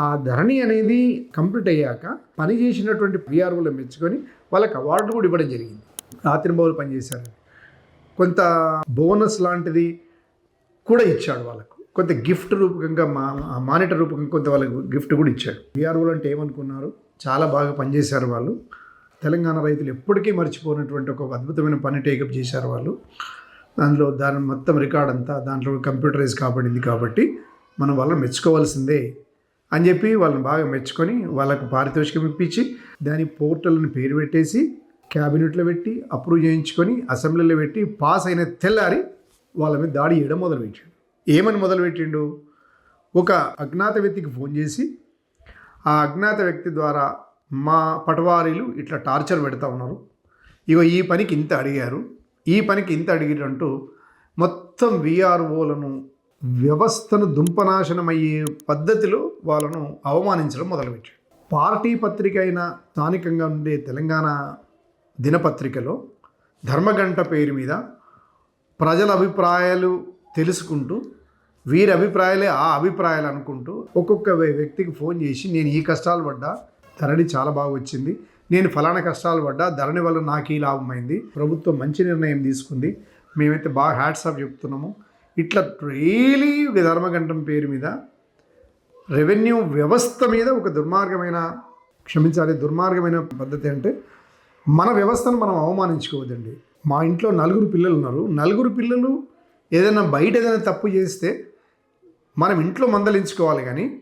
ఆ ధరణి అనేది కంప్లీట్ అయ్యాక పని చేసినటువంటి పిఆర్ఓలు మెచ్చుకొని వాళ్ళకి అవార్డు కూడా ఇవ్వడం జరిగింది. రాత్రింబౌలు పనిచేశారు కొంత బోనస్ లాంటిది కూడా ఇచ్చాడు వాళ్ళకు. కొంత గిఫ్ట్ రూపకంగా మా మానిటర్ రూపకంగా కొంత వాళ్ళకి గిఫ్ట్ కూడా ఇచ్చాడు. పిఆర్ఓలు అంటే ఏమనుకున్నారు? చాలా బాగా పనిచేశారు వాళ్ళు. తెలంగాణ రైతులు ఎప్పటికీ మర్చిపోయినటువంటి ఒక అద్భుతమైన పని టేకప్ చేశారు వాళ్ళు. దాంట్లో దాని మొత్తం రికార్డ్ అంతా దాంట్లో కంప్యూటరైజ్ కాబడింది కాబట్టి మనం వాళ్ళని మెచ్చుకోవాల్సిందే అని చెప్పి వాళ్ళని బాగా మెచ్చుకొని వాళ్ళకు పారితోషికం ఇప్పించి దాని పోర్టల్ని పేరు పెట్టేసి క్యాబినెట్లో పెట్టి అప్రూవ్ చేయించుకొని అసెంబ్లీలో పెట్టి పాస్ అయిన తెల్లారి వాళ్ళ మీద దాడి చేయడం మొదలుపెట్టాడు. ఏమని మొదలుపెట్టిండు? ఒక అజ్ఞాత వ్యక్తికి ఫోన్ చేసి ఆ అజ్ఞాత వ్యక్తి ద్వారా మా పటవారీలు ఇట్లా టార్చర్ పెడతా ఉన్నారు. ఇగో ఈ పనికి ఇంత అడిగారు. ఈ పనికి ఇంత అడిగిరంటూ మొత్తం విఆర్ఓలను వ్యవస్థను దుంపనాశనమయ్యే పద్ధతిలో వాళ్ళను అవమానించడం మొదలుపెట్టాడు. పార్టీ పత్రిక అయిన స్థానికంగా ఉండే తెలంగాణ దినపత్రికలో ధర్మగంట పేరు మీద ప్రజల అభిప్రాయాలు తెలుసుకుంటూ వీరి అభిప్రాయాలే ఆ అభిప్రాయాలు అనుకుంటూ ఒక్కొక్క వ్యక్తికి ఫోన్ చేసి నేను ఈ కష్టాలు పడ్డా ధరణి చాలా బాగా వచ్చింది. నేను ఫలానా కష్టాలు పడ్డా ధరణి వల్ల నాకు ఈ లాభమైంది. ప్రభుత్వం మంచి నిర్ణయం తీసుకుంది. మేమైతే బాగా హ్యాట్సాప్ చెప్తున్నాము. ఇట్లా డైలీ ధర్మగంటం పేరు మీద రెవెన్యూ వ్యవస్థ మీద ఒక దుర్మార్గమైన క్షమించాలి దుర్మార్గమైన పద్ధతి అంటే మన వ్యవస్థను మనం అవమానించుకోవద్దండి. మా ఇంట్లో నలుగురు పిల్లలు ఉన్నారు. నలుగురు పిల్లలు ఏదైనా బయట ఏదైనా తప్పు చేస్తే మనం ఇంట్లో మందలించుకోవాలి కానీ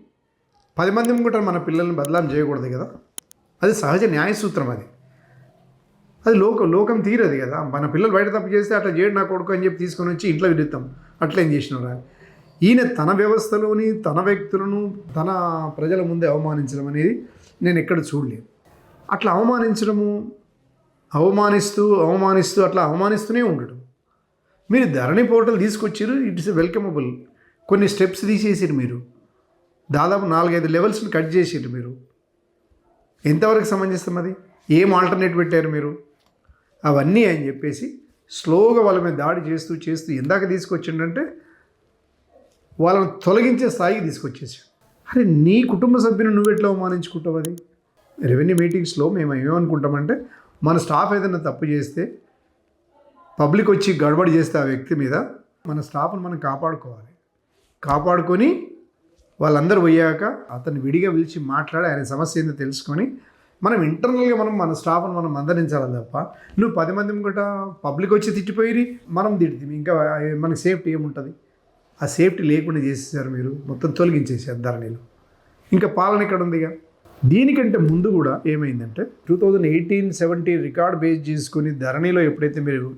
పది మంది కూడా మన పిల్లల్ని బదలాం చేయకూడదు కదా. అది సహజ న్యాయ సూత్రం అది. అది లోకం లోకం తీరదు కదా. మన పిల్లలు బయట తప్పు చేస్తే అట్లా చేయడు నా కొడుకు అని చెప్పి తీసుకొని వచ్చి ఇంట్లో విడుతాం అట్లా ఏం చేసినారా ఈయన తన వ్యవస్థలోని తన వ్యక్తులను తన ప్రజల ముందే అవమానించడం అనేది నేను ఎక్కడ చూడలేదు. అట్లా అవమానించడము అవమానిస్తూ అవమానిస్తూ అట్లా అవమానిస్తూనే ఉండడం. మీరు ధరణి పోర్టల్ తీసుకొచ్చారు ఇట్ ఇస్ వెల్కమబుల్. కొన్ని స్టెప్స్ తీసేసారు మీరు. దాదాపు నాలుగైదు లెవెల్స్ని కట్ చేసారు మీరు. ఎంతవరకు సమంజసం అది? ఏం ఆల్టర్నేట్ పెట్టారు మీరు? అవన్నీ అని చెప్పేసి స్లోగా వాళ్ళ మీద దాడి చేస్తూ చేస్తూ ఇందాక తీసుకొచ్చిండంటే వాళ్ళని తొలగించే స్థాయికి తీసుకొచ్చేసాడు. అరే నీ కుటుంబ సభ్యుని నువ్వు ఎట్లా అవమానించుకుంటావు అది? రెవెన్యూ మీటింగ్స్లో మేము ఏమనుకుంటామంటే మన స్టాఫ్ ఏదైనా తప్పు చేస్తే పబ్లిక్ వచ్చి గడబడి చేస్తే ఆ వ్యక్తి మీద మన స్టాఫ్ని మనం కాపాడుకోవాలి. కాపాడుకొని వాళ్ళందరూ పోయాక అతను విడిగా పిలిచి మాట్లాడి ఆయన సమస్య ఏందో తెలుసుకొని మనం ఇంటర్నల్గా మనం మన స్టాఫ్ని మనం మందరించాలి తప్ప నువ్వు పది మంది కూడా పబ్లిక్ వచ్చి తిట్టిపోయి మనం తిడితే. ఇంకా మనకి సేఫ్టీ ఏముంటుంది? ఆ సేఫ్టీ లేకుండా చేసేసారు మీరు మొత్తం తొలగించేసారు ధరణిలో ఇంకా పాలన ఇక్కడ ఉందిగా దీనికంటే ముందు కూడా ఏమైందంటే two thousand eighteen seventy record base చేసుకుని ధరణిలో ఎప్పుడైతే మీరు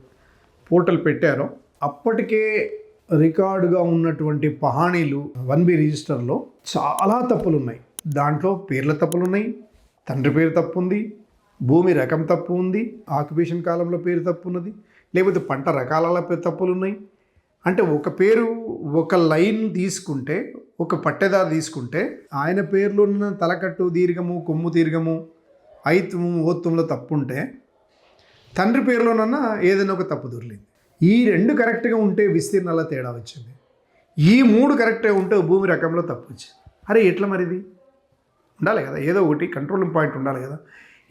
పోర్టల్ పెట్టారో అప్పటికే రికార్డుగా ఉన్నటువంటి పహాణీలు వన్ బి రిజిస్టర్లో చాలా తప్పులు ఉన్నాయి దాంట్లో పేర్ల తప్పులు ఉన్నాయి తండ్రి పేరు తప్పు ఉంది భూమి రకం తప్పు ఉంది ఆక్యుపేషన్ కాలంలో పేరు తప్పు ఉన్నది లేకపోతే పంట రకాల పేరు తప్పులు ఉన్నాయి అంటే ఒక పేరు ఒక లైన్ తీసుకుంటే ఒక పట్టెదారు తీసుకుంటే ఆయన పేర్లు ఉన్న తలకట్టు దీర్ఘము కొమ్ము దీర్ఘము ఐత్వము ఓత్వంలో తప్పు ఉంటే తండ్రి పేరులోనన్నా ఏదైనా ఒక తప్పు దొరికింది. ఈ రెండు కరెక్ట్గా ఉంటే విస్తీర్ణాల తేడా వచ్చింది. ఈ మూడు కరెక్ట్గా ఉంటే భూమి రకంలో తప్పు వచ్చింది. అరే ఎట్లా మరిది? ఉండాలి కదా. ఏదో ఒకటి కంట్రోలింగ్ పాయింట్ ఉండాలి కదా.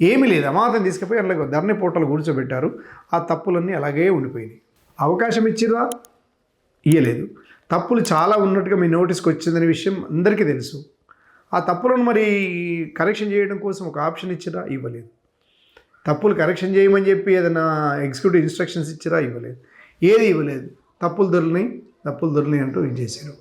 ఏమీ లేదు. అమాతం తీసుకుపోయి అందులో ధరణి పోటలు కూర్చోబెట్టారు. ఆ తప్పులన్నీ అలాగే ఉండిపోయినాయి. అవకాశం ఇచ్చిరా ఇయ్యలేదు. తప్పులు చాలా ఉన్నట్టుగా మీ నోటీస్కి వచ్చిందనే విషయం అందరికీ తెలుసు. ఆ తప్పులను మరి కరెక్షన్ చేయడం కోసం ఒక ఆప్షన్ ఇచ్చిరా ఇవ్వలేదు. తప్పులు కరెక్షన్ చేయమని చెప్పి ఏదైనా ఎగ్జిక్యూటివ్ ఇన్స్ట్రక్షన్స్ ఇచ్చిరా ఇవ్వలేదు. ఏది ఇవ్వలేదు? తప్పులు దొరినాయి తప్పులు దొరినాయి అంటూ ఇది చేశారు.